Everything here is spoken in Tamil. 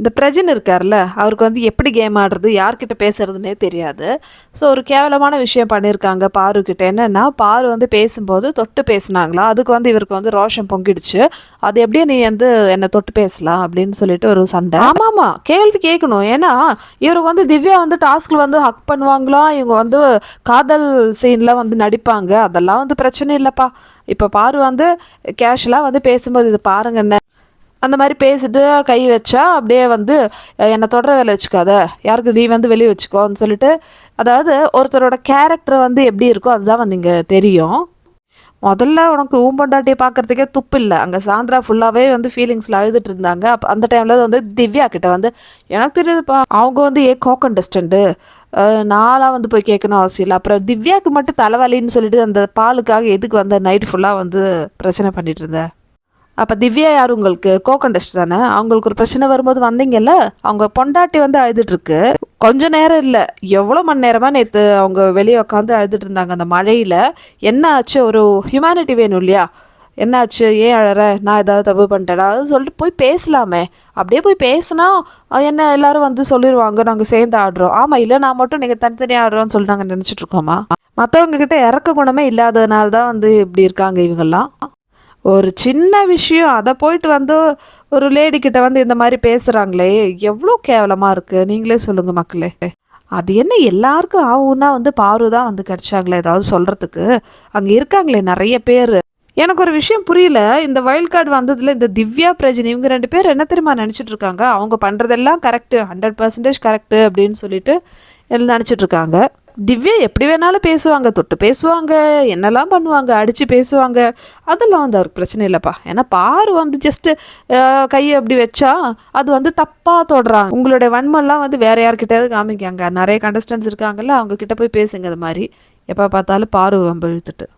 இந்த பிரஜன் இருக்கார்ல அவருக்கு வந்து எப்படி கேம் ஆடுறது யார்கிட்ட பேசுறதுனே தெரியாது. ஸோ ஒரு கேவலமான விஷயம் பண்ணியிருக்காங்க பாரு என்னென்னா பாரு வந்து பேசும்போது தொட்டு பேசுனாங்களா? அதுக்கு வந்து இவருக்கு வந்து ரோஷம் பொங்கிடுச்சு. அது எப்படியே நீ வந்து என்னை தொட்டு பேசலாம் அப்படின்னு சொல்லிட்டு ஒரு சண்டை. ஆமாம் ஆமாம் கேள்வி கேட்கணும். ஏன்னா இவருக்கு வந்து திவ்யா வந்து டாஸ்கில் வந்து ஹக் பண்ணுவாங்களாம் இவங்க வந்து காதல் சீனில் வந்து நடிப்பாங்க. அதெல்லாம் வந்து பிரச்சனை இல்லைப்பா. இப்போ பாரு வந்து கேஷுவலாக வந்து பேசும்போது இது பாருங்க என்ன அந்த மாதிரி பேசிட்டு கை வச்சா அப்படியே வந்து என்னை தொடர வேலை வச்சுக்காத. யாருக்கு நீ வந்து வெளியே வச்சுக்கோன்னு சொல்லிட்டு அதாவது ஒருத்தரோட கேரக்டர் வந்து எப்படி இருக்கோ அதுதான் வந்து இங்கே தெரியும். முதல்ல உனக்கு ஊம்பொண்டாட்டியை பார்க்கறதுக்கே துப்பு இல்லை. அங்கே சாந்திரா ஃபுல்லாகவே வந்து ஃபீலிங்ஸில் அழுதுட்டு இருந்தாங்க. அப்போ அந்த டைமில் வந்து திவ்யா கிட்ட வந்து எனக்கு தெரியுதுப்பா. அவங்க வந்து ஏ கோ கண்டஸ்டண்ட்டு நான்லாம் வந்து போய் கேட்கணும் அவசியம் இல்லை. அப்புறம் திவ்யாவுக்கு மட்டும் தலைவலின்னு சொல்லிட்டு அந்த பாலுக்காக எதுக்கு வந்து நைட் ஃபுல்லாக வந்து பிரச்சனை பண்ணிட்டு இருந்தேன் அப்போ திவ்யா யார் உங்களுக்கு? கோ கண்டஸ்ட் தானே? அவங்களுக்கு ஒரு பிரச்சனை வரும்போது வந்தீங்கல்ல அவங்க பொண்டாட்டி வந்து அழுதுட்டுருக்கு கொஞ்ச நேரம் இல்லை எவ்வளோ மணி நேரமாக நேற்று அவங்க வெளியே உட்காந்து அழுதுட்டு இருந்தாங்க அந்த மழையில். என்ன ஆச்சு? ஒரு ஹியூமனிட்டி வேணும் இல்லையா? என்னாச்சு ஏன் அழற? நான் ஏதாவது தப்பு பண்ணிட்டேடா அது சொல்லிட்டு போய் பேசலாமே. அப்படியே போய் பேசினா என்ன எல்லாரும் வந்து சொல்லிடுவாங்க நாங்கள் சேர்ந்து ஆடுறோம். ஆமாம் இல்லை நான் மட்டும் நீங்கள் தனித்தனியாக ஆடுறோம்னு சொல்லிட்டு நாங்கள் நினச்சிட்ருக்கோமா மற்றவங்க கிட்ட இறக்க குணமே இல்லாததுனால தான் வந்து இப்படி இருக்காங்க இவங்கெல்லாம். ஒரு சின்ன விஷயம். அதை போயிட்டு வந்து ஒரு லேடி கிட்ட வந்து இந்த மாதிரி பேசுகிறாங்களே எவ்வளோ கேவலமாக இருக்குது நீங்களே சொல்லுங்கள் மக்களே. அது என்ன எல்லாருக்கும் ஆகும்னா வந்து பாரு தான் வந்து கிடச்சாங்களே ஏதாவது சொல்கிறதுக்கு அங்கே இருக்காங்களே நிறைய பேர். எனக்கு ஒரு விஷயம் புரியல. இந்த வைல்ட் கார்டு வந்ததுல இந்த திவ்யா பிரஜினி இவங்க ரெண்டு பேர் என்ன தெரியுமா நினச்சிட்டு இருக்காங்க? அவங்க பண்ணுறதெல்லாம் கரெக்டு ஹண்ட்ரட் பர்சன்டேஜ் கரெக்டு அப்படின்னு சொல்லிட்டு எல்லாம் நினச்சிட்டு இருக்காங்க. திவ்யா எப்படி வேணாலும் பேசுவாங்க தொட்டு பேசுவாங்க என்னெல்லாம் பண்ணுவாங்க அடித்து பேசுவாங்க அதெல்லாம் வந்து அவருக்கு பிரச்சனை இல்லைப்பா. ஏன்னா பாரு வந்து ஜஸ்ட்டு கையை அப்படி வச்சா அது வந்து தப்பாக தொடுறாங்க. உங்களுடைய வன்மெல்லாம் வந்து வேறு யார்கிட்டயாவது காமிக்காங்க. நிறைய கண்டஸ்டன்ஸ் இருக்காங்கல்ல அவங்க கிட்ட போய் பேசுங்க அது மாதிரி. எப்போ பார்த்தாலும் பாரு வம்பு இழுத்துட்டு.